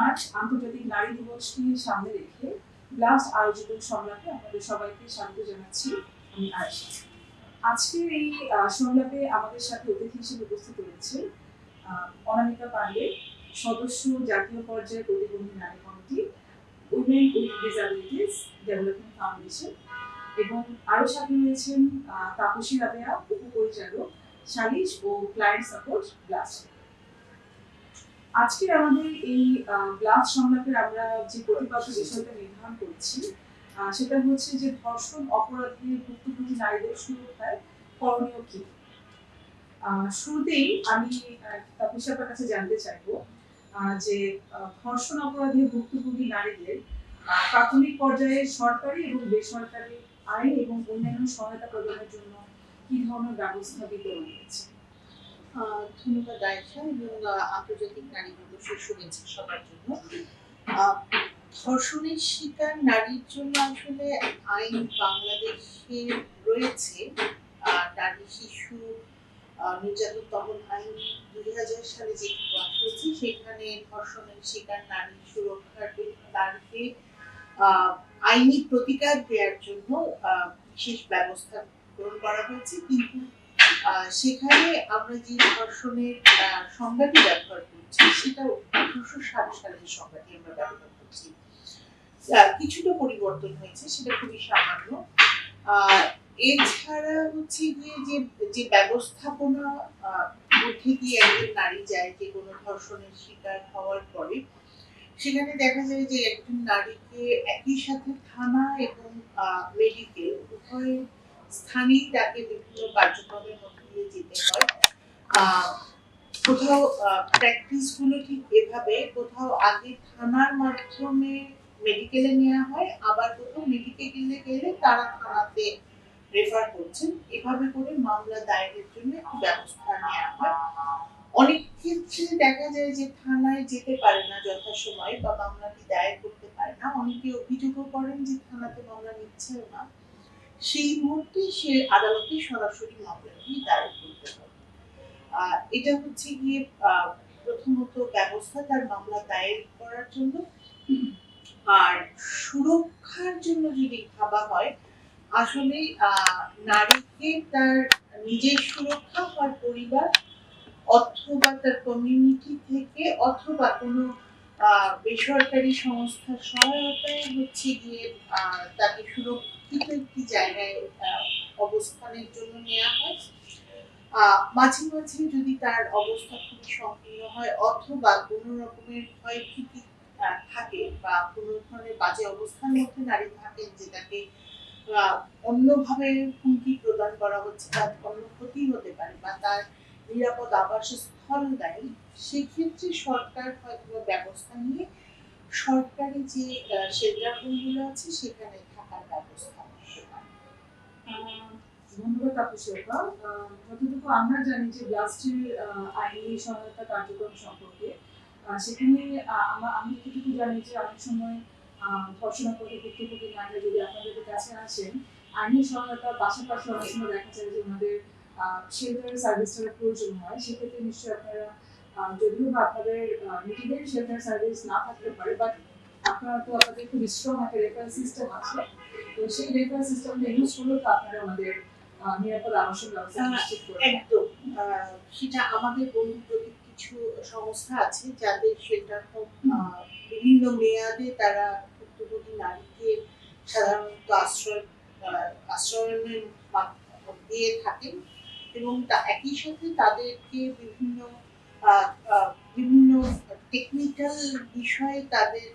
March আন্তর্জাতিক নারী দিবসকে সামনে রেখে ব্লাস্ট আয়োজিত সংলাপে আপনাদের সবাইকে স্বাগত জানাচ্ছি আমি আয়েশা। আজকের এই সংলাপে আমাদের সাথে অতিথি হিসেবে উপস্থিত রয়েছে অনামিকা পান্ডে, সদস্য জাতীয় পর্যায়ে প্রতিবন্ধী নারী committee women with disabilities development foundation এবং আরও সাথে রয়েছেন তাপসী রাবেয়া, উপপরিচালক সালিশ ও ক্লায়েন্ট সাপোর্ট ব্লাস্ট আজকে আমাদের এই গ্লাস সংলাপের আমরা যে প্রতিপাদ্য বিষয়টা নির্ধারণ করছি সেটা হচ্ছে যে ধর্ষণ অপরাধী ভুক্তভোগী নারীদের সুরক্ষায় করণীয় কি? শুরুতেই আমি তাপসী আপনার কাছে জানতে চাইব যে ধর্ষণ অপরাধী ভুক্তভোগী নারীদের প্রাথমিক পর্যায়ে সরকারি এবং বেসরকারি আইন এবং অন্যান্য সহায়তা প্রদানের জন্য কি ধরনের ব্যবস্থা বিতরণ হয়েছে ধন্যবাদ আয়েশা এবং আন্তর্জাতিক নারী দিবসের শুভেচ্ছা সবার জন্য। ধর্ষণের শিকার নারীর জন্য আসলে আইন বাংলাদেশে রয়েছে। নারী শিশু নির্যাতন আইন দুই হাজার সালে যে পাস হয়েছে সেখানে ধর্ষণের শিকার নারী সুরক্ষার আহ, আইনি প্রতিকার দেওয়ার জন্য বিশেষ ব্যবস্থা গ্রহণ করা হয়েছে। কিন্তু সেখানে আমরা যে ধর্ষণের সংজ্ঞাটি ব্যবহার করছি, সেটা আঠারোশো ষাট সালের সংজ্ঞাটি আমরা ব্যবহার করছি কিছুটা পরিবর্তন হয়েছে, সেটা খুবই সামান্য। এছাড়া হচ্ছে গিয়ে যে যে ব্যবস্থাপনা মধ্যে দিয়ে একজন নারী যায় যে কোনো ধর্ষণের শিকার হওয়ার পরে, সেখানে দেখা যায় যে একজন নারীকে একই সাথে থানা এবং মেডিকেল উভয় স্থানেই তাকে বিভিন্ন কার্যক্রমের মধ্যে দিয়ে যেতে হয়। কোথাও প্র্যাকটিসগুলো ঠিক এভাবে কোথাও আগে থানার মাধ্যমে মেডিকেলে নেওয়া হয়, আবার কোথাও মেডিকেলে গেলে তারা থানাতে রেফার করছেন। এভাবে করে মামলা দায়েরের জন্য একটি ব্যবস্থা নেওয়া হয়। অনেক ক্ষেত্রে দেখা যায় যে থানায় যেতে পারে না যথাসময়ে বা মামলাটি দায়ের করতে পারে না। অনেকে অভিযোগও করেন যে থানাতে মামলা নিচ্ছেও না। সেই মুহূর্তে সে আদালতে সরাসরি মামলাটি দায়ের করতে হবে এটা হচ্ছে গিয়ে প্রথমত ব্যবস্থা তার মামলা দায়ের করার জন্য। আর সুরক্ষার জন্য যদি ভাবা হয়, আসলে নারীকে তার নিজের সুরক্ষা হয় পরিবার অথবা তার কমিউনিটি থেকে অথবা কোনো বেসরকারি সংস্থার সহায়তায় হচ্ছে গিয়ে তাকে সুরক্ষিত একটি জায়গায় অবস্থানের জন্য নেওয়া হয়? মাঝে মাঝে যদি তার অবস্থা সংকীর্ণ হয় অথবা রকমের থাকে বা ধরনের বাজে অবস্থার মধ্যে নারী যে তাকে অন্যভাবে হুমকি প্রদান করা হচ্ছে বা অন্য ক্ষতি হতে পারে বা তার নিরাপদ আবাসস্থল দেয় সেক্ষেত্রে সরকার হয়তো ব্যবস্থা নিয়ে সরকারি যে শেল্টার হোমগুলো আছে সেখানে থাকার ব্যবস্থা ধন্যবাদ আপা যতটুকু আমরা জানি যে ব্লাস্টের আইনি সহায়তা কার্যক্রম সম্পর্কে সেখানে আমি যতটুকু জানি যে অনেক সময় ধর্ষণা করে ভুক্তভোগী নারীরা যদি আপনাদের কাছে আসেন, আইনি সহায়তার পাশাপাশি অনেক সময় দেখা যায় যে ওনাদের শেল্টার সার্ভিসটার প্রয়োজন হয়, সেক্ষেত্রে নিশ্চয়ই আপনারা যদিও বা আপনাদের নিজেদের শেল্টার সার্ভিস না থাকতে পারে বাট আপনারা তো আপনাদের খুব স্ট্রং একটা রেফারেন্স সিস্টেম আছে। তো সেই রেফারেন্স সিস্টেমটা ইউজ করলেও তো আপনারা আমাদের নিরাপদ আবাসন ব্যবস্থা নিশ্চিত করে একদম। সেটা আমাদের কিছু সংস্থা আছে যাদের শেল্টার হোম বিভিন্ন মেয়াদে তারা ভুক্তভোগী নারীকে সাধারণত আশ্রয় আশ্রয়নের দিয়ে থাকেন এবং একই সাথে তাদেরকে বিভিন্ন বিভিন্ন টেকনিক্যাল বিষয়ে তাদের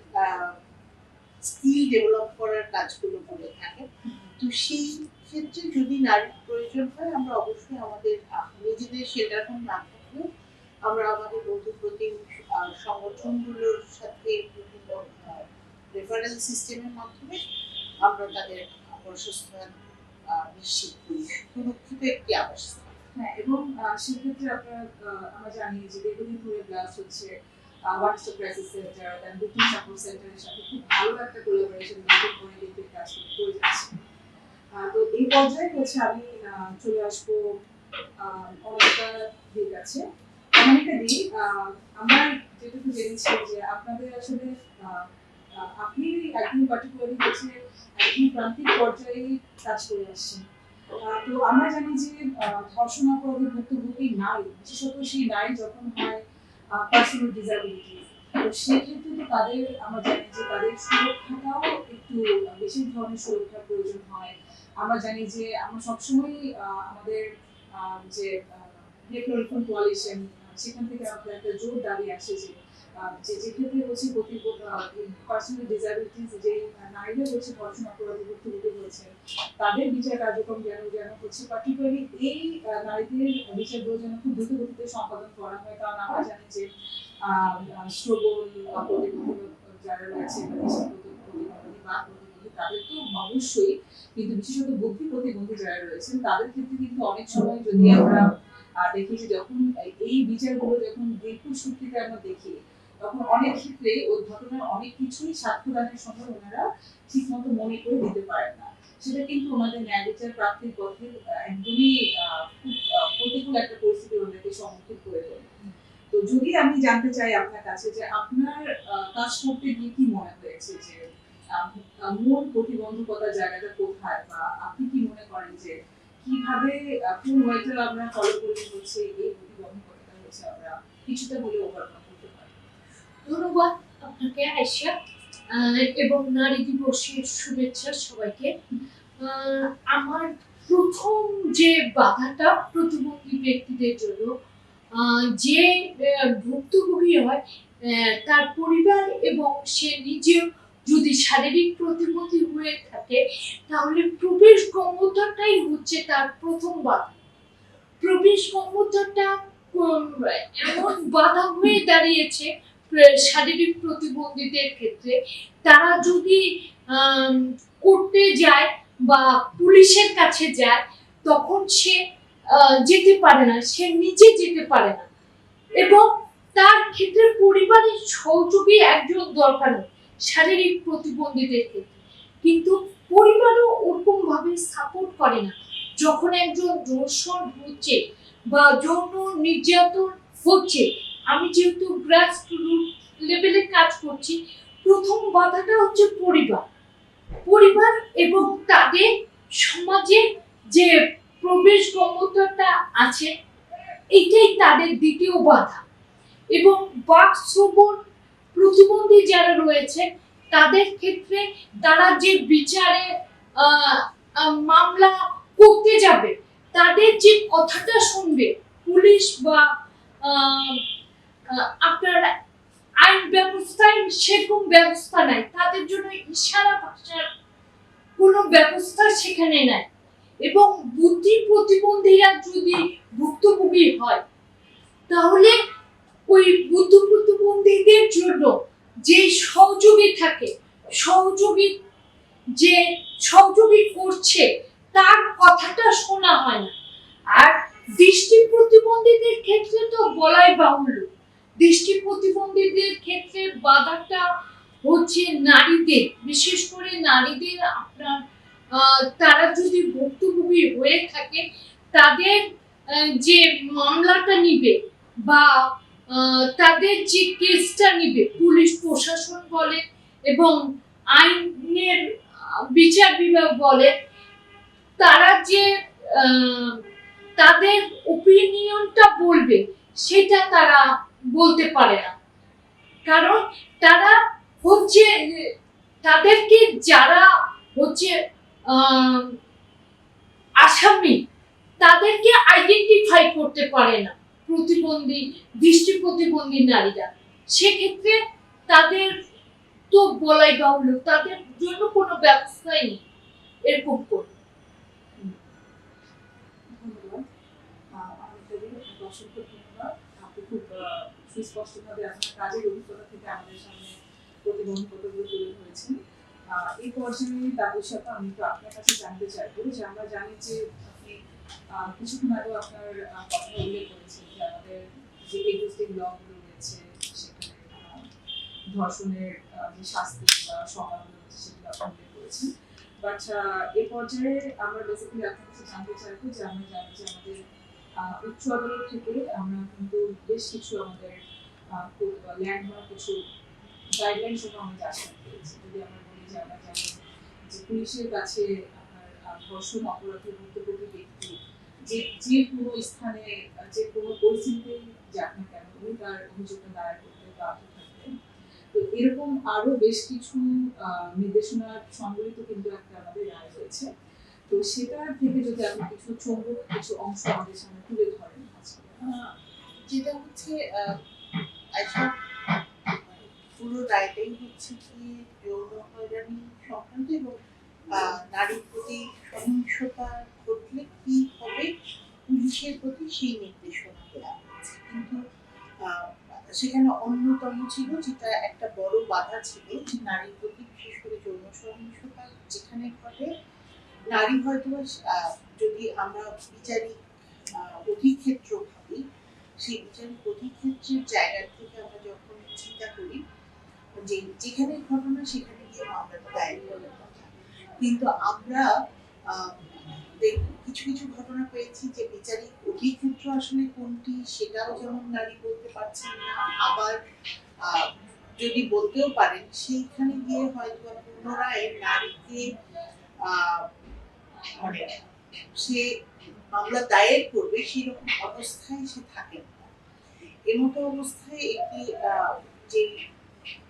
স্কিল ডেভেলপ করার কাজগুলো করে থাকেন তো সেই ক্ষেত্রে যদি নারীর প্রয়োজন হয় আমরা অবশ্যই আমাদের নিজেদের হোম না থাকলেও আমরা আমাদের বন্ধু প্রতি সংগঠনগুলোর সাথে বিভিন্ন রেফারেল সিস্টেমের মাধ্যমে আমরা তাদের আহ, নিশ্চিত করি। সুরক্ষিত একটি আবাসস্থান হ্যাঁ এবং সেক্ষেত্রে আপনারা আমরা জানি যে দীর্ঘদিন ধরে হচ্ছে সেন্টার বুকিং সাপোর্ট খুব ভালো একটা এই পর্যায়ে আমি চলে আসব আমরা যেটুকু জেনেছি যে আপনাদের আসলে আপনি একদম পার্টিকুলারলি হচ্ছে একদম প্রান্তিক পর্যায়ে কাজ করে আসছেন। তো আমরা জানি যে ধর্ষণ অপরাধের ভুক্তভোগী নারী, বিশেষত সেই নারী যখন হয় পার্সোনাল ডিসাবিলিটি তো সেক্ষেত্রে তো তাদের আমরা জানি যে তাদের সুরক্ষাটাও একটু বিশেষ ধরনের সুরক্ষার প্রয়োজন হয়। আমরা জানি যে আমরা সবসময় আমাদের যে নেটওয়ার্ক কোয়ালিশন সেখান থেকে আমাদের একটা জোর দাবি আসে যে যে যে হচ্ছে পার্সোনাল ডিসাবিলিটিস যে হচ্ছে ভুক্তভোগী হয়েছে তাদের বিচার কার্যক্রম যেন যেন হচ্ছে পার্টিকুলারলি এই নারীদের যেন খুব দ্রুত গতিতে সম্পাদন করা হয়, কারণ আমরা জানি যে শ্রবণ যারা রয়েছে তাদের তো অবশ্যই কিন্তু বিশেষত বুদ্ধি প্রতিবন্ধী যারা রয়েছেন, তাদের ক্ষেত্রে কিন্তু অনেক সময় যদি আমরা দেখি যে যখন এই বিচারগুলো যখন দীর্ঘ সূত্রিতে আমরা দেখি তখন অনেক ক্ষেত্রে ওই ঘটনার অনেক কিছুই সাক্ষ্যদানের সময় ওনারা ঠিক মতো মনে করে দিতে পারেন না। সেটা কিন্তু ওনাদের ন্যায় বিচার প্রাপ্তির পথে একদমই প্রতিকূল একটা পরিস্থিতি ওনাদেরকে সম্মুখীন করে তোলে। তো যদি আমি জানতে চাই আপনার কাছে যে আপনার কাজ করতে গিয়ে কি মনে হয়েছে যে মূল প্রতিবন্ধকতার জায়গাটা কোথায় বা আপনি কি মনে করেন যে কীভাবে কোন ওয়েটা আমরা ফলো করলে হচ্ছে এই প্রতিবন্ধকতাটা হচ্ছে আমরা কিছুটা হলেও ওভারকাম ধন্যবাদ আপনাকে আয়সা এবং নারী দিবসের শুভেচ্ছা সবাইকে। আমার প্রথম যে বাধাটা প্রতিবন্ধী ব্যক্তিদের জন্য যে ভুক্তভোগী হয় তার পরিবার এবং সে নিজেও যদি শারীরিক প্রতিবন্ধী হয়ে থাকে, তাহলে প্রবেশ গম্যতাটাই হচ্ছে তার প্রথম বাধা। প্রবেশ গম্যতাটা এমন বাধা হয়ে দাঁড়িয়েছে শারীরিক প্রতিবন্ধীদের ক্ষেত্রে তারা যদি করতে যায় বা পুলিশের কাছে যায়, তখন সে যেতে পারে না, সে নিজে যেতে পারে না। এবং তার ক্ষেত্রে পরিবারের সহযোগী একজন দরকার শারীরিক প্রতিবন্ধীদের ক্ষেত্রে। কিন্তু পরিবারও ওরকম ভাবে সাপোর্ট করে না। যখন একজন ধর্ষণ হচ্ছে বা যৌন নির্যাতন হচ্ছে আমি যেহেতু গ্রাস লেভেলে কাজ করছি, প্রথম বাধাটা হচ্ছে পরিবার। পরিবার এবং তাদের সমাজে যে প্রবেশ গম্যতাটা আছে, এটাই তাদের দ্বিতীয় বাধা। এবং বাক শ্রবণ প্রতিবন্ধী যারা রয়েছে, তাদের ক্ষেত্রে তারা যে বিচারে মামলা করতে যাবে, তাদের যে কথাটা শুনবে, পুলিশ বা আপনার আইন ব্যবস্থায় সেরকম ব্যবস্থা নাই। তাদের জন্য ইশারা ভাষার কোনো ব্যবস্থা সেখানে নাই। এবং বুদ্ধি প্রতিবন্ধীরা যদি ভুক্তভোগী হয়, তাহলে ওই বুদ্ধ প্রতিবন্ধীদের জন্য যে সহযোগী থাকে, সহযোগী যে সহযোগী করছে, তার কথাটা শোনা হয় না। আর দৃষ্টি প্রতিবন্ধীদের ক্ষেত্রে তো বলাই বাহুল্য। দৃষ্টি প্রতিবন্ধীদের ক্ষেত্রে বাধাটা হচ্ছে নারীদের, বিশেষ করে নারীদের আপনার তারা যদি ভুক্তভোগী হয়ে থাকে, তাদের যে মামলাটা নিবে বা তাদের যে কেসটা নিবে, পুলিশ, প্রশাসন বলে এবং আইনের বিচার বিভাগ বলে, তারা যে তাদের ওপিনিয়নটা বলবে, সেটা তারা বলতে পারে না। কারণ তারা হচ্ছে, তাদেরকে যারা হচ্ছে আসামি, তাদেরকে আইডেন্টিফাই করতে পারে না প্রতিবন্ধী, দৃষ্টি প্রতিবন্ধী নারীরা। সেক্ষেত্রে তাদের তো বলাই বাহুল্য, তাদের জন্য কোনো ব্যবস্থাই নেই এরকম করে। সুস্পষ্টভাবে আপনার কাজের অভিজ্ঞতা থেকে আমাদের সামনে প্রতিবন্ধকতাগুলো তুলে ধরেছেন। এই পর্যায়ে দাবুর সাথে আমি তো আপনার কাছে জানতে চাইব যে আমরা জানি যে আপনি কিছুক্ষণ আগে আপনার কথা উল্লেখ করেছেন যে আমাদের যে এক্সিস্টিং লগুলো রয়েছে, সেখানে ধর্ষণের যে শাস্তি বা সমাধান রয়েছে সেগুলো আপনি উল্লেখ করেছেন। বাট এ পর্যায়ে আমরা বেসিক্যালি আপনার কাছে জানতে চাইব যে আমরা জানি যে আমাদের আদালত থেকে আমরা কিন্তু বেশ কিছু আমাদের ল্যান্ডমার্ক কিছু গাইডলাইন সহ যদি আমরা বলি যে আমরা জানি যে পুলিশের কাছে আপনার ধর্ষণ অপরাধী ভুক্তভোগী ব্যক্তি যে যে কোনো স্থানে, যে কোনো পরিস্থিতিতে যাক না কেন, উনি তার অভিযোগটা দায়ের করতে বাধ্য থাকবেন। তো এরকম আরও বেশ কিছু নির্দেশনা সংবলিত কিন্তু একটা আমাদের রায় রয়েছে। তো সেটা থেকে যদি আপনি কিছু চৌম্বক কিছু অংশ আমাদের সামনে তুলে ধরেন আহ, যেটা হচ্ছে আচ্ছা পুরো হচ্ছে কি যৌন হয়রানি সংক্রান্ত এবং নারীর প্রতি সহিংসতা ঘটলে কি হবে? পুলিশের প্রতি সেই নির্দেশনা দেওয়া হয়েছে। কিন্তু সেখানে অন্যতম ছিল যেটা একটা বড় বাধা ছিল যে নারীর প্রতি বিশেষ করে যৌন সহিংসতা যেখানে ঘটে নারী হয়তো যদি আমরা বিচারিক অধিক্ষেত্র ভাবি, সেই বিচারিক অধিক্ষেত্রের জায়গা থেকে আমরা যখন চিন্তা করি, যে যেখানে ঘটনা সেখানে গিয়ে মামলাটা দায়ের করার কথা। কিন্তু আমরা কিছু কিছু ঘটনা পেয়েছি যে বিচারিক অধিক্ষেত্র আসলে কোনটি, সেটাও যেমন নারী বলতে পারছেন না, আবার যদি বলতেও পারেন, সেইখানে গিয়ে হয়তো পুনরায় নারীকে মানে সে মামলা দায়ের করবে, সেরকম অবস্থায় সে থাকে না। এমতো অবস্থায় একটি যে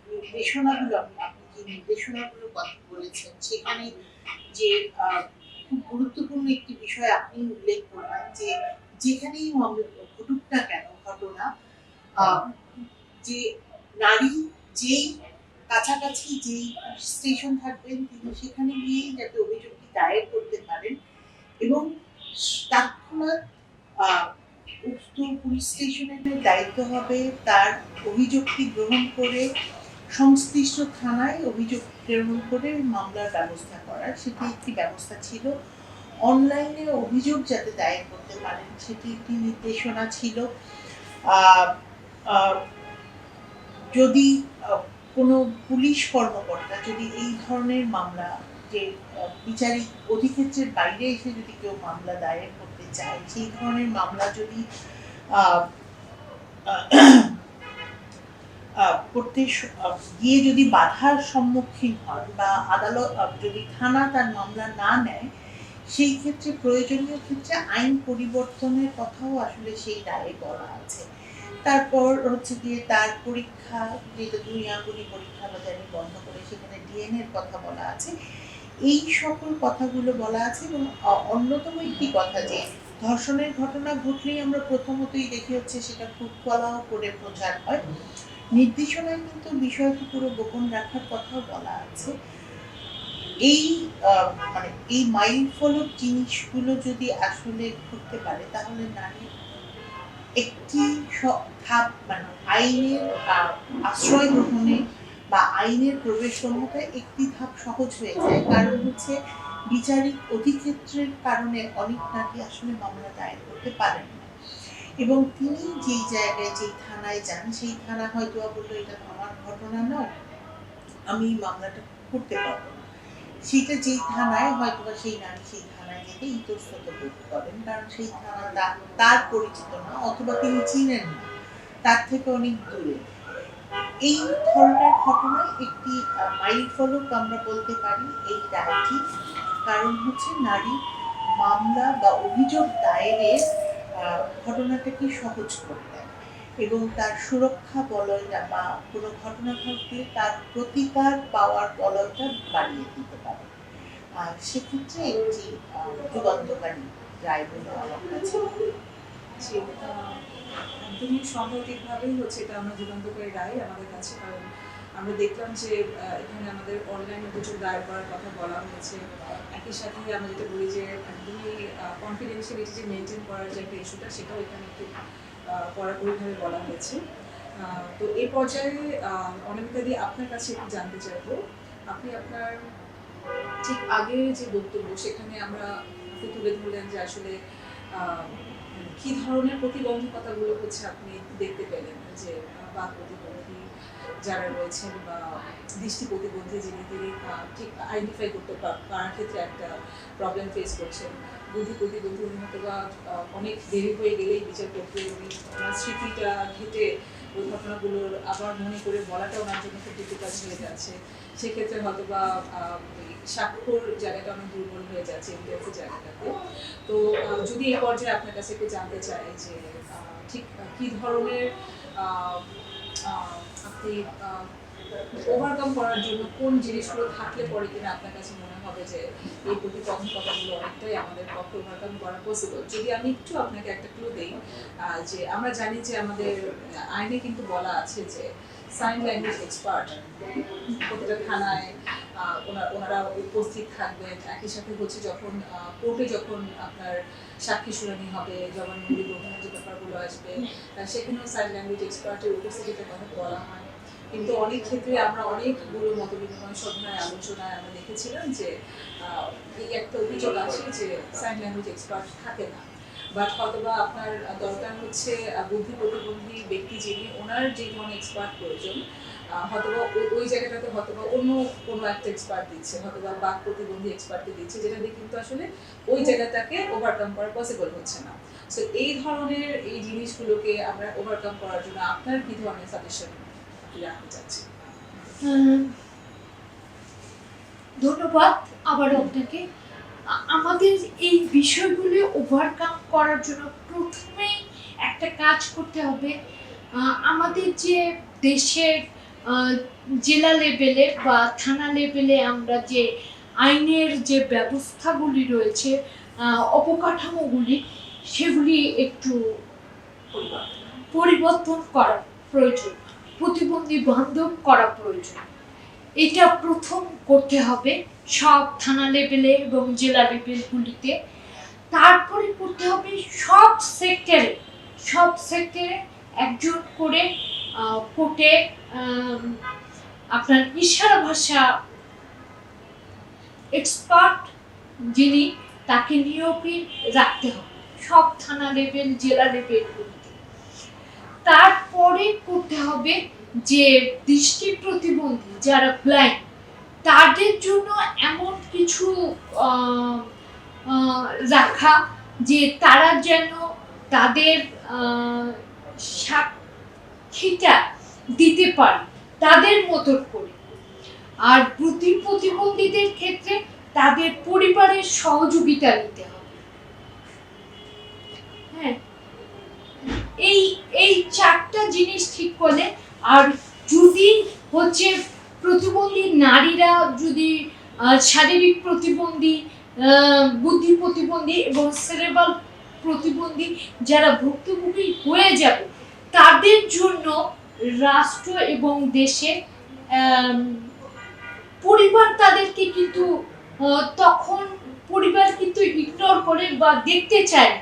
নির্দেশনাগুলো আপনি যে নির্দেশনাগুলো কথা বলেছেন, সেখানে যে খুব গুরুত্বপূর্ণ একটি বিষয় আপনি উল্লেখ করলেন যে, যেখানেই ঘটুক না কেন, ঘটনা যে নারী যেই কাছাকাছি যেই স্টেশন থাকবেন, তিনি সেখানে গিয়েই যাতে অভিযোগটি দায়ের করতে পারেন এবং তৎক্ষণাৎ উক্ত পুলিশ স্টেশনের দায়িত্ব হবে, তার অভিযোগটি গ্রহণ করে, সংশ্লিষ্ট থানায় অভিযোগ প্রেরণ করে মামলার ব্যবস্থা করার সেটি একটি ব্যবস্থা ছিল। অনলাইনে অভিযোগ যাতে দায়ের করতে পারেন সেটি একটি নির্দেশনা ছিল। যদি কোনো পুলিশ কর্মকর্তা যদি এই ধরনের মামলা যে বিচারিক অধিক্ষেত্রের বাইরে এসে যদি কেউ মামলা দায়ের করতে চায়, সেই ধরনের মামলা যদি করতে গিয়ে যদি বাধার সম্মুখীন হন বা আদালত যদি থানা তার মামলা না নেয়, সেই ক্ষেত্রে প্রয়োজনীয় ক্ষেত্রে আইন পরিবর্তনের কথাও আসলে সেই রায়ে বলা আছে। তারপর হচ্ছে গিয়ে তার পরীক্ষা যেটা দুই আঙ্গুলি পরীক্ষা বাজারে বন্ধ করে সেখানে ডিএনএর কথা বলা আছে। এই সকল কথাগুলো বলা আছে এবং অন্যতম একটি কথা যে ধর্ষণের ঘটনা ঘটলেই আমরা প্রথমতই দেখি হচ্ছে সেটা খুব কলাও করে প্রচার হয়। নির্দেশনায় কিন্তু বিষয়টি পুরো গোপন রাখার কথাও বলা আছে। এই মানে এই মাইল ফলক জিনিসগুলো যদি আসলে ঘটতে পারে তাহলে নারী একটি ধাপ মানে আইনের আশ্রয় গ্রহণে বা আইনের প্রবেশ ক্ষমতায় একটি ধাপ সহজ হয়ে যায়। কারণ হচ্ছে বিচারিক অধিক্ষেত্রের কারণে অনেক নারী আসলে মামলা দায়ের করতে পারেন না। এবং তিনি যেই জায়গায়, যেই থানায় যান, সেই থানা হয়তো বলল, এটা আমার ঘটনা নয়, আমি মামলাটা করতে পারব না। সেটা যেই থানায় হয়তো বা সেই নারী সেই থানায় যেতে ইতস্তত বোধ করেন। কারণ সেই থানা তার পরিচিত না, অথবা তিনি চিনেন না। তার থেকে অনেক দূরে। এই ধরনের ঘটনায় একটি মাইল ফলক আমরা বলতে পারি এই রায়টি। কারণ হচ্ছে নারী মামলা বা অভিযোগ দায়েরের ঘটনাটাকে সহজ করে দেয় এবং তার সুরক্ষা বলয়টা বা কোনো ঘটনা ঘটলে তার প্রতিকার পাওয়ার বলয়টা বাড়িয়ে দিতে পারে। আর সেক্ষেত্রে একটি যুগান্তকারী রায় বলে আমার কাছে একদমই সাম্প্রতিকভাবেই হচ্ছে এটা আমরা যুগান্তকারী রায় আমাদের কাছে, কারণ আমরা দেখলাম যে এখানে আমাদের অনলাইনে অভিযোগ দায়ের করার কথা বলা হয়েছে। একই সাথে আমরা যেটা বলি যে, একদমই কনফিডেন্সিয়ালিটি যে মেনটেন করার যে একটা ইস্যুটা সেটাও এখানে একটু কড়াকড়িভাবে বলা হয়েছে। তো এই পর্যায়ে অনেকটা দিয়ে আপনার কাছে একটু জানতে চাইব। আপনি আপনার ঠিক আগে যে বক্তব্য, সেখানে আমরা তুলে ধরলেন যে আসলে কি ধরনের প্রতিবন্ধকতাগুলো হচ্ছে আপনি দেখতে পেলেন? যে বা প্রতিবন্ধী যারা রয়েছেন বা দৃষ্টি প্রতিবন্ধী যিনি, তিনি ঠিক আইডেন্টিফাই করতে পারার ক্ষেত্রে একটা প্রবলেম ফেস করছেন। বুদ্ধি প্রতিবন্ধী হয়তো বা অনেক দেরি হয়ে গেলেই বিচার করতে উনি স্মৃতিটা ঘেটে ওই ঘটনাগুলোর আবার মনে করে বলাটা ওনার জন্য খুব ডিফিকাল্ট হয়ে যাচ্ছে। সেক্ষেত্রে হয়তো বা স্বাক্ষর জায়গাটা অনেক দুর্বল হয়ে যাচ্ছে এভিডেন্সের জায়গাটাতে। তো যদি এই পর্যায়ে আপনার কাছে একটু জানতে চাই যে ঠিক কি ধরনের আপনি ওভারকাম করার জন্য কোন জিনিসগুলো থাকলে পরে কিনা আপনার কাছে মনে হবে যে এই প্রতিবন্ধকতাগুলো অনেকটাই আমাদের পক্ষে ওভারকাম করা পসিবল যদি আমি একটু আপনাকে একটা ক্লু দিই যে আমরা জানি যে আমাদের আইনে কিন্তু বলা আছে যে সাইন ল্যাঙ্গুয়েজ এক্সপার্ট প্রতিটা থানায় ওনারা উপস্থিত থাকবেন। একই সাথে হচ্ছে যখন কোর্টে যখন আপনার সাক্ষী শুনানি হবে, জবানবন্দি গ্রহণের যে ব্যাপারগুলো আসবে সেখানেও সাইন ল্যাঙ্গুয়েজ এক্সপার্টের উপস্থিতিতে কথা বলা হয় কিন্তু অনেক ক্ষেত্রে আমরা অনেকগুলো মত বিনিময় সভায় আলোচনায় আমরা দেখেছিলাম যে এই একটা অভিযোগ আছে যে সাইন ল্যাঙ্গুয়েজ এক্সপার্ট থাকে না। বাট হয়তোবা আপনার দরকার হচ্ছে বুদ্ধি প্রতিবন্ধী ব্যক্তি যিনি, ওনার যে ধরনের এক্সপার্ট প্রয়োজন হয়তোবা ওই- ওই জায়গাটাতে হয়তোবা অন্য কোনো একটা এক্সপার্ট দিচ্ছে, হয়তোবা বাক প্রতিবন্ধী এক্সপার্টকে দিচ্ছে, যেটা দিয়ে কিন্তু আসলে ওই জায়গাটাকে ওভারকাম করা পসিবল হচ্ছে না। সো এই ধরনের এই জিনিসগুলোকে আমরা ওভারকাম করার জন্য আপনার কি ধরনের সাজেশন ধন্যবাদ আবার আপনাকে। আমাদের এই বিষয়গুলি ওভারকাম করার জন্য একটা কাজ করতে হবে। আমাদের যে দেশের জেলা লেভেলে বা থানা লেভেলে আমরা যে আইনের যে ব্যবস্থাগুলি রয়েছে অবকাঠামোগুলি, সেগুলি একটু পরিবর্তন করা প্রয়োজন। প্রতিবন্ধী বান্ধব করা প্রয়োজন। এটা প্রথম করতে হবে সব থানা লেভেলে এবং জেলা লেভেলগুলিতে তারপরে করতে হবে সব সেক্টরে সব সেক্টরে একজন করে কোর্টে আপনার ইশারা ভাষা এক্সপার্ট যিনি তাকে নিয়োগই রাখতে হবে। সব থানা লেভেল জেলা লেভেলগুলিতে তারপরে করতে হবে যে দৃষ্টি প্রতিবন্ধী যারা ব্লাইন্ড তাদের জন্য এমন কিছু রাখা যে তারা যেন তাদের সাক্ষীটা দিতে পারে তাদের মতো করে। আর বুদ্ধি প্রতিবন্ধীদের ক্ষেত্রে তাদের পরিবারের সহযোগিতা নিতে হবে। হ্যাঁ? এই এই চারটা জিনিস ঠিক করলে, আর যদি হচ্ছে প্রতিবন্ধী নারীরা যদি শারীরিক প্রতিবন্ধী বুদ্ধি প্রতিবন্ধী এবং সেরেবাল প্রতিবন্ধী যারা ভুক্তভোগী হয়ে যাবে, তাদের জন্য রাষ্ট্র এবং দেশে পরিবার তাদেরকে কিন্তু তখন পরিবার কিন্তু ইগনোর করে বা দেখতে চায়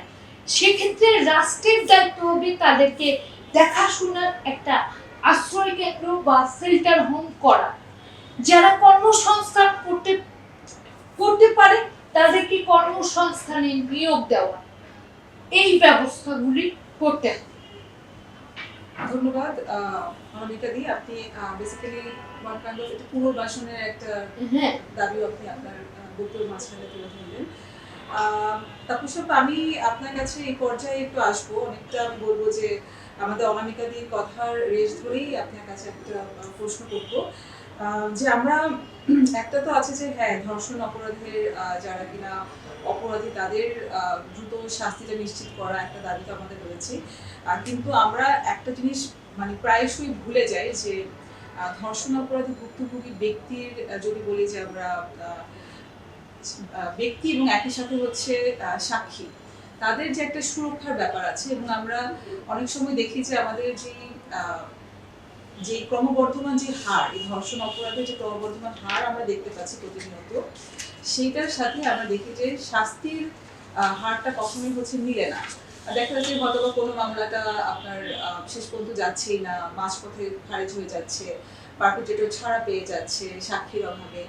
সেক্ষেত্রে রাষ্ট্রের দায়িত্ব হবে তাদেরকে দেখাশোনার একটা আশ্রয় কেন্দ্র বা শেল্টার হোম করা। যারা কর্মসংস্থান করতে করতে পারে তাদেরকে কর্মসংস্থানে নিয়োগ দেওয়া। এই ব্যবস্থাগুলি করতে হবে। ধন্যবাদ। অনামিকা দি আপনি বেসিক্যালি ওয়ান কাইন্ড অফ পুনর্বাসনের একটা হ্যাঁ। দাবিও আপনি আপনার বক্তব্যের মাঝখানে তুলে ধরলেন। আহ, তাপস আমি আপনার কাছে এই পর্যায়ে একটু আসব। অনেকটা আমি বলব যে আমাদের অনামিকা দির কথার রেশ ধরেই আপনার কাছে একটা প্রশ্ন করব। যে আমরা একটা তো আছে যে হ্যাঁ ধর্ষণ অপরাধের যারা কিনা অপরাধী তাদের দ্রুত শাস্তিটা নিশ্চিত করা একটা দাবি তো আমাদের রয়েছে। কিন্তু আমরা একটা জিনিস মানে প্রায়শই ভুলে যাই যে ধর্ষণ অপরাধী ভুক্তভোগী ব্যক্তির যদি বলি যে আমরা ব্যক্তি এবং একই সাথে হচ্ছে সাক্ষী। তাদের যে একটা সুরক্ষার ব্যাপার আছে এবং আমরা অনেক সময় দেখি যে আমাদের যে যে ক্রমবর্ধমান যে হার, এই ধর্ষণ অপরাধের যে ক্রমবর্ধমান হার আমরা দেখতে পাচ্ছি প্রতিনিয়ত, সেইটার সাথে আমরা দেখি যে শাস্তির হারটা কখনোই হচ্ছে মিলে না। দেখা যাচ্ছে হয়তো বা কোনো মামলাটা আপনার শেষ পর্যন্ত যাচ্ছেই না, মাঝপথে খারিজ হয়ে যাচ্ছে পারপেট্রেটর ছাড়া পেয়ে যাচ্ছে, সাক্ষীর অভাবে।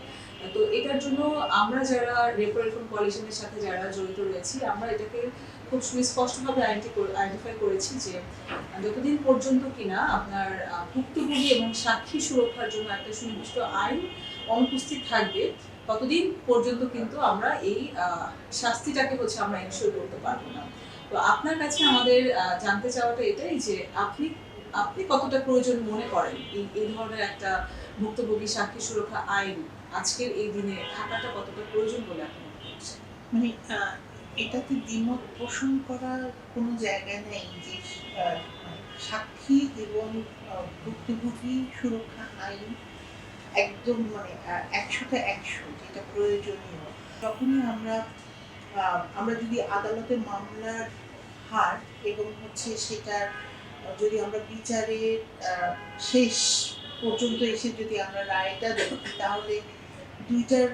তো এটার জন্য আমরা যারা রেপো রিফর্ম কোয়ালিশনের সাথে যারা জড়িত রয়েছি, আমরা এটাকে খুব সুস্পষ্টভাবে আইডেন্টিফাই করেছি যে যতদিন পর্যন্ত কিনা আপনার ভুক্তভোগী এবং সাক্ষী সুরক্ষার জন্য একটা সুনির্দিষ্ট আইন অনুপস্থিত থাকবে, ততদিন পর্যন্ত কিন্তু আমরা এই শাস্তিটাকে হচ্ছে আমরা এনশিওর করতে পারব না। তো আপনার কাছে আমাদের জানতে চাওয়াটা এটাই যে আপনি আপনি কতটা প্রয়োজন মনে করেন এই ধরনের একটা ভুক্তভোগী সাক্ষী সুরক্ষা আইন? আজকের এই দিনে থাকাটা কতটা প্রয়োজন বলে আপনি মনে করছেন? মানে এটাতে দ্বিমত পোষণ করার কোনো জায়গা নেই যে সাক্ষী এবং ভুক্তভোগী সুরক্ষা আইন একদম মানে আহ, একশোতে একশো যেটা প্রয়োজনীয়। যখনই আমরা আমরা যদি আদালতে মামলার হার এবং হচ্ছে সেটার যদি আমরা বিচারের শেষ পর্যন্ত এসে যদি আমরা রায়টা দেখি তাহলে দুইটার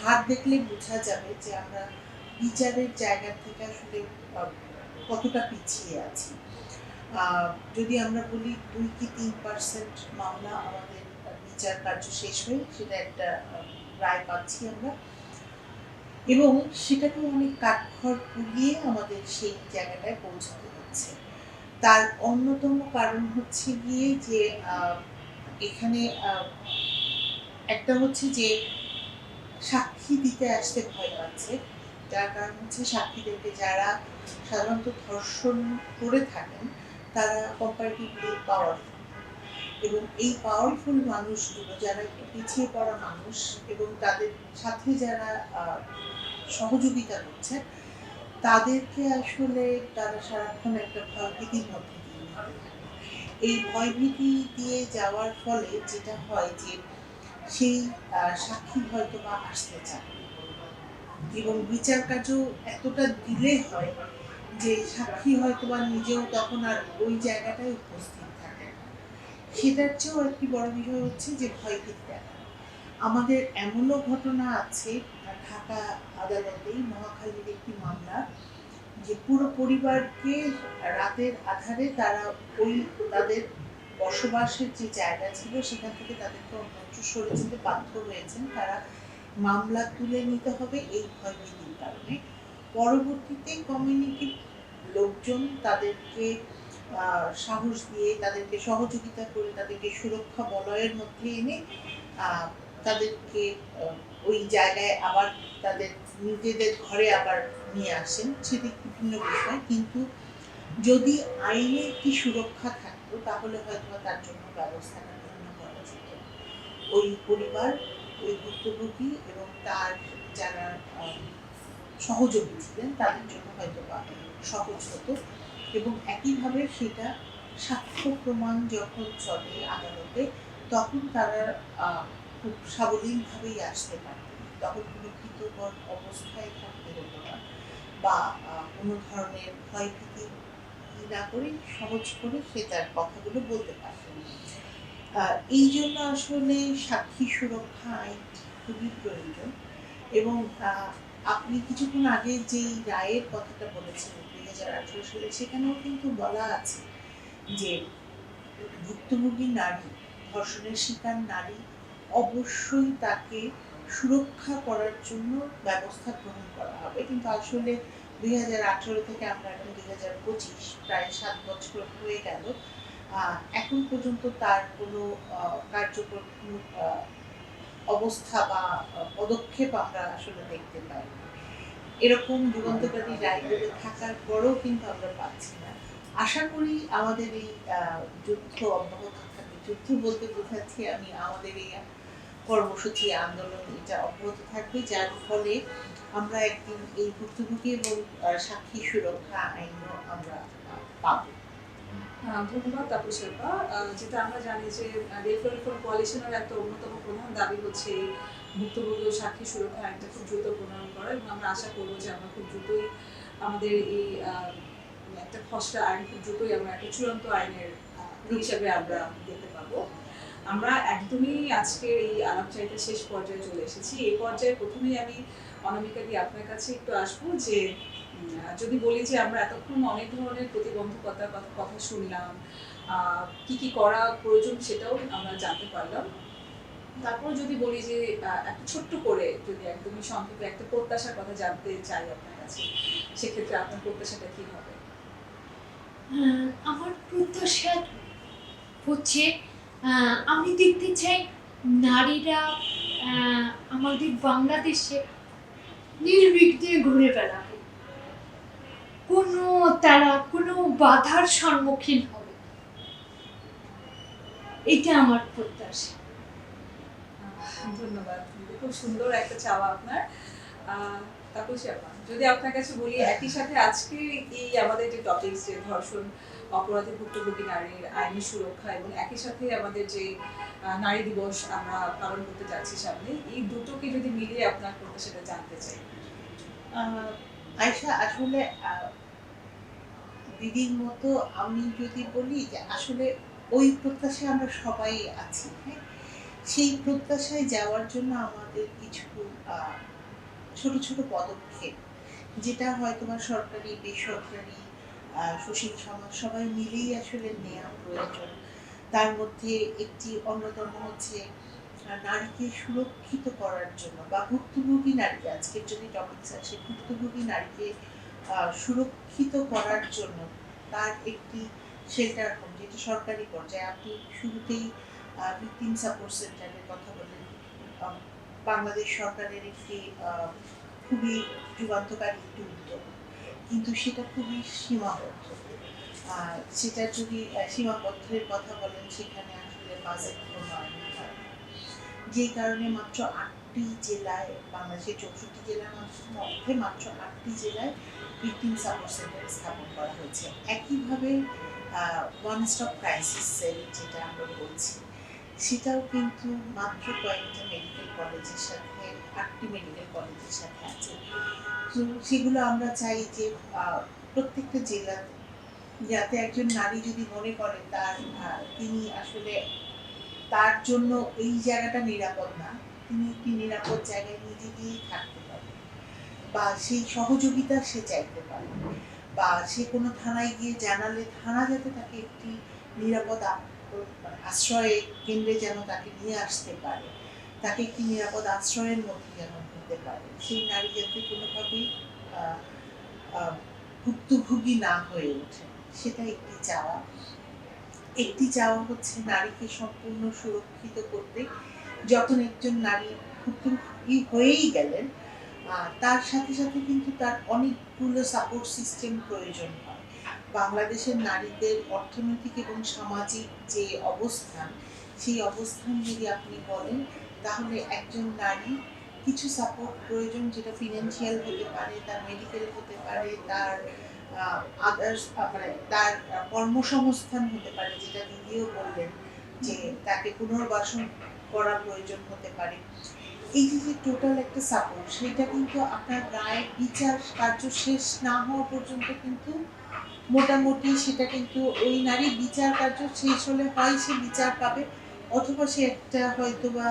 হাত দেখলে বোঝা যাবে যে আমরা বিচারের জায়গা থেকে আসলে কতটা পিছিয়ে আছি। যদি আমরা বলি দুই কি তিন পার্সেন্ট মামলা আমাদের বিচার কার্য শেষ হয়ে, সেটা একটা রায় পাচ্ছি আমরা। এবং সেটাকে অনেক কাঠখড় পুড়িয়ে আমাদের সেই জায়গাটায় পৌঁছাতে হচ্ছে। তার অন্যতম কারণ হচ্ছে গিয়ে যে এখানে একটা হচ্ছে যে সাক্ষী দিতে আসতে ভয় পাচ্ছে যার কারণ হচ্ছে সাক্ষীদেরকে যারা সাধারণত ধর্ষণ করে থাকেন, তারা কম্পারেটিভলি পাওয়ারফুল এবং এই পাওয়ারফুল মানুষগুলো, যারা একটু পিছিয়ে পড়া মানুষ এবং তাদের সাথে যারা সহযোগিতা করছে তাদেরকে আসলে তারা সারাক্ষণ একটা ভয়ভীতির মধ্যে। এই ভয়ভীতি দিয়ে যাওয়ার ফলে যেটা হয় যে সেই সাক্ষী হয়তো বা আসতে চায়। এবং বিচার কার্য এতটা দিলে হয় যে সাক্ষী হয়তো বা নিজেও তখন আর ওই জায়গাটায় উপস্থিত থাকে সেটার চেয়েও একটি বড় বিষয় হচ্ছে যে ভয়ভীতি দেখা। আমাদের এমনও ঘটনা আছে, ঢাকা আদালতেই মহাখালীর একটি মামলা, যে পুরো পরিবারকে রাতের আধারে তারা ওই তাদের বসবাসের যে জায়গা ছিল সেখান থেকে তাদেরকে অন্যত্র সরে যেতে বাধ্য হয়েছেন, তারা মামলা তুলে নিতে হবে এই ভয়ভীতির কারণে। পরবর্তীতে কমিউনিটি লোকজন তাদেরকে সাহস দিয়ে তাদেরকে সহযোগিতা করে তাদেরকে সুরক্ষা বলয়ের মধ্যে এনে তাদেরকে ওই জায়গায় আবার তাদের নিজেদের ঘরে আবার নিয়ে আসেন। সেটি বিভিন্ন বিষয়। কিন্তু যদি আইনে কি সুরক্ষা থাকতো, তাহলে হয়তো তার জন্য যেত ওই পরিবার, ওই ভুক্তভোগী এবং তার যারা সহযোগী ছিলেন, তাদের জন্য হয়তো বা সহজ হতো এবং একইভাবে সেটা সাক্ষ্য প্রমাণ যখন চলে আদালতে, তখন তারা খুব সাবলীলভাবেই আসতে পারতেন। তখন কোনো ভীতকর অবস্থায় থাকতে হতো না বা কোনো ধরনের ভয়ভীতি না করে সহজ করে সে তার কথাগুলো বলতে পারতেন। এই জন্য আসলে সাক্ষী সুরক্ষা আইন খুবই প্রয়োজন এবং আপনি কিছুক্ষণ আগে যেই রায়ের কথাটা বলেছিলেন দুই হাজার আঠারো সালে, সেখানেও কিন্তু বলা আছে যে ভুক্তভোগী নারী, ধর্ষণের শিকার নারী অবশ্যই তাকে সুরক্ষা করার জন্য ব্যবস্থা গ্রহণ করা হবে। কিন্তু আসলে দুই হাজার আঠারো থেকে আমরা এখন দুই হাজার পঁচিশ, প্রায় সাত বছর হয়ে গেল এখন পর্যন্ত তার কোনো কার্যকর অবস্থা বা পদক্ষেপ আমরা আসলে দেখতে পাই এরকম যুগান্তকারী রায়গুলো থাকার পরেও কিন্তু আমরা পাচ্ছি না। আশা করি আমাদের এই যুদ্ধ অব্যাহত থাকবে। যুদ্ধ বলতে বোঝাচ্ছি আমি আমাদের এই কর্মসূচি আন্দোলন, এটা অব্যাহত থাকবে, যার ফলে আমরা একদিন এই ভুক্তভোগী এবং সাক্ষী সুরক্ষা আইনও আমরা পাবো। ধন্যবাদ তাপস শেরপা যেটা আমরা জানি যে রেফার রিফর্ম কোয়ালিশনের একটা অন্যতম প্রধান দাবি হচ্ছে এই ভুক্তভোগী সাক্ষী সুরক্ষা আইনটা খুব দ্রুত প্রণয়ন করা এবং আমরা আশা করব যে আমরা খুব দ্রুতই আমাদের এই একটা খসড়া আইন খুব দ্রুতই আমরা একটা চূড়ান্ত আইনের হিসাবে আমরা দেখতে পাবো। আমরা একদমই আজকের এই আলাপচারিতা শেষ পর্যায়ে চলে এসেছি। এই পর্যায়ে প্রথমেই আমি অনামিকা দি আপনার কাছে একটু আসব যে যদি বলি যে আমরা এতক্ষণ অনেক ধরনের প্রতিবন্ধকতার কথা শুনলাম কি কি করা প্রয়োজন সেটাও আমরা জানতে পারলাম। তারপর যদি বলি যে একটা ছোট্ট করে যদি একদমই সংক্ষেপে একটা প্রত্যাশার কথা জানতে চাই আপনার কাছে, সেক্ষেত্রে আপনার প্রত্যাশাটা কি হবে? আমার প্রত্যাশা হচ্ছে আমি দেখতে চাই নারীরা আমাদের বাংলাদেশে নির্বিঘ্নে ঘুরে বেড়াবে কোনো তারা কোনো বাধার সম্মুখীন হবে। এটা আমার প্রত্যাশা। ধন্যবাদ। খুব সুন্দর একটা চাওয়া আপনার। আহ, তাপসী আপা যদি আপনার কাছে বলি একই সাথে আজকে এই আমাদের যে টপিক যে ধর্ষণ অপরাধী ভুক্তভোগী নারীর আইনি সুরক্ষা এবং একই সাথে আমাদের যে নারী দিবস আমরা পালন করতে যাচ্ছি সামনে এই দুটোকে যদি মিলিয়ে আপনার প্রত্যাশাটা জানতে চাই। আয়শা, আসলে দিদির মতো আমি যদি বলি যে আসলে ওই প্রত্যাশায় আমরা সবাই আছি হ্যাঁ? সেই প্রত্যাশায় যাওয়ার জন্য আমাদের কিছু ছোট ছোট পদক্ষেপ, যেটা হয়তো বা সরকারি, বেসরকারি সুশীল সমাজ, সবাই মিলেই আসলে নেওয়া প্রয়োজন। তার মধ্যে একটি অন্যতম হচ্ছে নারীকে সুরক্ষিত করার জন্য বা ভুক্তভোগী নারীকে, আজকের যদি টপিক আসে, ভুক্তভোগী নারীকে সুরক্ষিত করার জন্য তার একটি শেল্টার হোম যেটা সরকারি পর্যায়ে আপনি শুরুতেই ভিকটিম সাপোর্ট সেন্টারের কথা বলেন বাংলাদেশ সরকারের একটি খুবই যুগান্তকারী একটি উদ্যোগ। কিন্তু সেটা খুবই সীমাবদ্ধ। সেটা যদি সীমাবদ্ধের কথা বলেন, সেখানে আসলে বাজেট প্রণয়ন হয়। যেই কারণে মাত্র আটটি জেলায়, বাংলাদেশের চৌষট্টি জেলার মধ্যে মাত্র আটটি জেলায় ভিকটিম সাপোর্ট সেন্টার স্থাপন করা হয়েছে। একইভাবে ওয়ান স্টপ ক্রাইসিস সেল যেটা আমরা বলছি, সেটাও কিন্তু মাত্র কয়েকটা মেডিকেল কলেজের সাথে, আটটি মেডিকেল কলেজের সাথে আছে। তো সেগুলো আমরা চাই যে প্রত্যেকটা জেলাতে, যাতে একজন নারী যদি মনে করে তার তিনি আসলে তার জন্য এই জায়গাটা নিরাপদ না। তিনি একটি নিরাপদ জায়গায় নিজে গিয়েই থাকতে পারে বা সেই সহযোগিতা সে চাইতে পারে। বা সে কোনো থানায় গিয়ে জানালে থানা যাতে তাকে একটি নিরাপদ আশ্রয় কেন্দ্রে যেন তাকে নিয়ে আসতে পারে। তাকে একটি নিরাপদ আশ্রয়ের মধ্যে যেন নিতে পারে। সেই নারী যাতে কোনোভাবেই ভুক্তভোগী না হয়ে ওঠে। সেটা একটি চাওয়া। একটি চাওয়া হচ্ছে নারীকে সম্পূর্ণ সুরক্ষিত করতে। যখন একজন নারী ভুক্তভোগী হয়েই গেলেন তার সাথে সাথে কিন্তু তার অনেকগুলো সাপোর্ট সিস্টেম প্রয়োজন হয়। বাংলাদেশের নারীদের অর্থনৈতিক এবং সামাজিক যে অবস্থান, সেই অবস্থান যদি আপনি বলেন, তাহলে একজন নারী কিছু সাপোর্ট প্রয়োজন যেটা ফিনান্সিয়াল হতে পারে, তার মেডিকেল হতে পারে, তার আদার্স মানে তার কর্মসংস্থান হতে পারে, যেটা দিদিও বললেন যে তাকে পুনর্বাসন প্রয়োজন হতে পারে। এই যে টোটাল একটা সাপোর্ট সেটা কিন্তু আপনার রায় বিচার কার্য শেষ না হওয়া পর্যন্ত কিন্তু মোটামুটি সেটা কিন্তু ওই নারী বিচার কার্য শেষ হলে হয়, সে বিচার পাবে। অথবা সে একটা হয়তো বা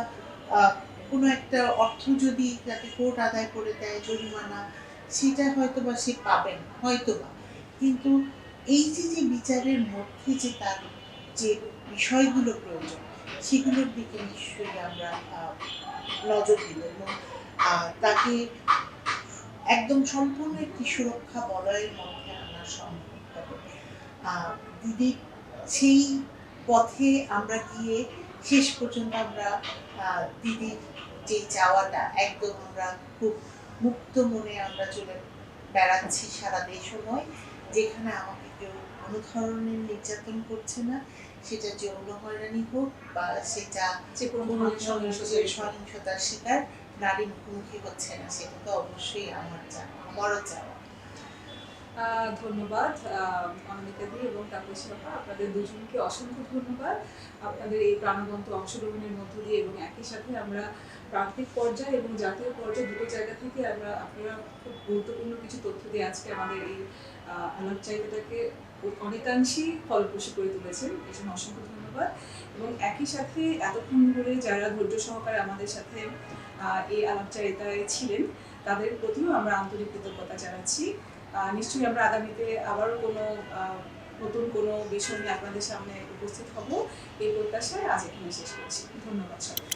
কোনো একটা অর্থ যদি তাকে কোর্ট আদায় করে দেয় জরিমানা, সেটা হয়তো বা সে পাবেন হয়তো বা কিন্তু এই যে যে বিচারের মধ্যে যে তার যে বিষয়গুলো প্রয়োজন, সেগুলোর দিকে নিশ্চয়ই আমরা নজর দিব এবং তাকে একদম সম্পূর্ণ একটি সুরক্ষা বলয়ের মধ্যে আনা সম্ভব হবে। দিদি, সেই পথে আমরা গিয়ে শেষ পর্যন্ত আমরা দিদির যে চাওয়াটা, একদম আমরা খুব মুক্ত মনে আমরা চলে বেড়াচ্ছি সারা দেশও নয় যেখানে আমাকে কেউ কোনো ধরনের নির্যাতন করছে না সেটা যৌন হয়রানি হোক বা সেটা যে কোনো সহিংসতার শিকার। নারী মুখোমুখি হচ্ছে না সেটা তো অবশ্যই আমার চাওয়া আমারও চাওয়া ধন্যবাদ আহ, অনামিকা দি এবং তাপসী আপা আপনাদের দুজনকে অসংখ্য ধন্যবাদ। আপনাদের এই প্রাণবন্ত অংশগ্রহণের মধ্য দিয়ে এবং একই সাথে আমরা প্রান্তিক পর্যায়ে এবং জাতীয় পর্যায়ে দুটো জায়গা থেকে আমরা আপনারা খুব গুরুত্বপূর্ণ কিছু তথ্য দিয়ে আজকে আমাদের এই আলাপ চাহিদাটাকে অনেকাংশেই ফলপ্রসূ করে তুলেছেন। এই জন্য অসংখ্য ধন্যবাদ। এবং একই সাথে এতক্ষণ ধরে যারা ধৈর্য সহকারে আমাদের সাথে এই আলাপচারিতায় ছিলেন তাদের প্রতিও আমরা আন্তরিক কৃতজ্ঞতা জানাচ্ছি। নিশ্চয়ই আমরা আগামীতে আবারও কোনো নতুন কোনো বিষয় নিয়ে আপনাদের সামনে উপস্থিত হব। এই প্রত্যাশায় আজ এখানে শেষ করছি। ধন্যবাদ সবাই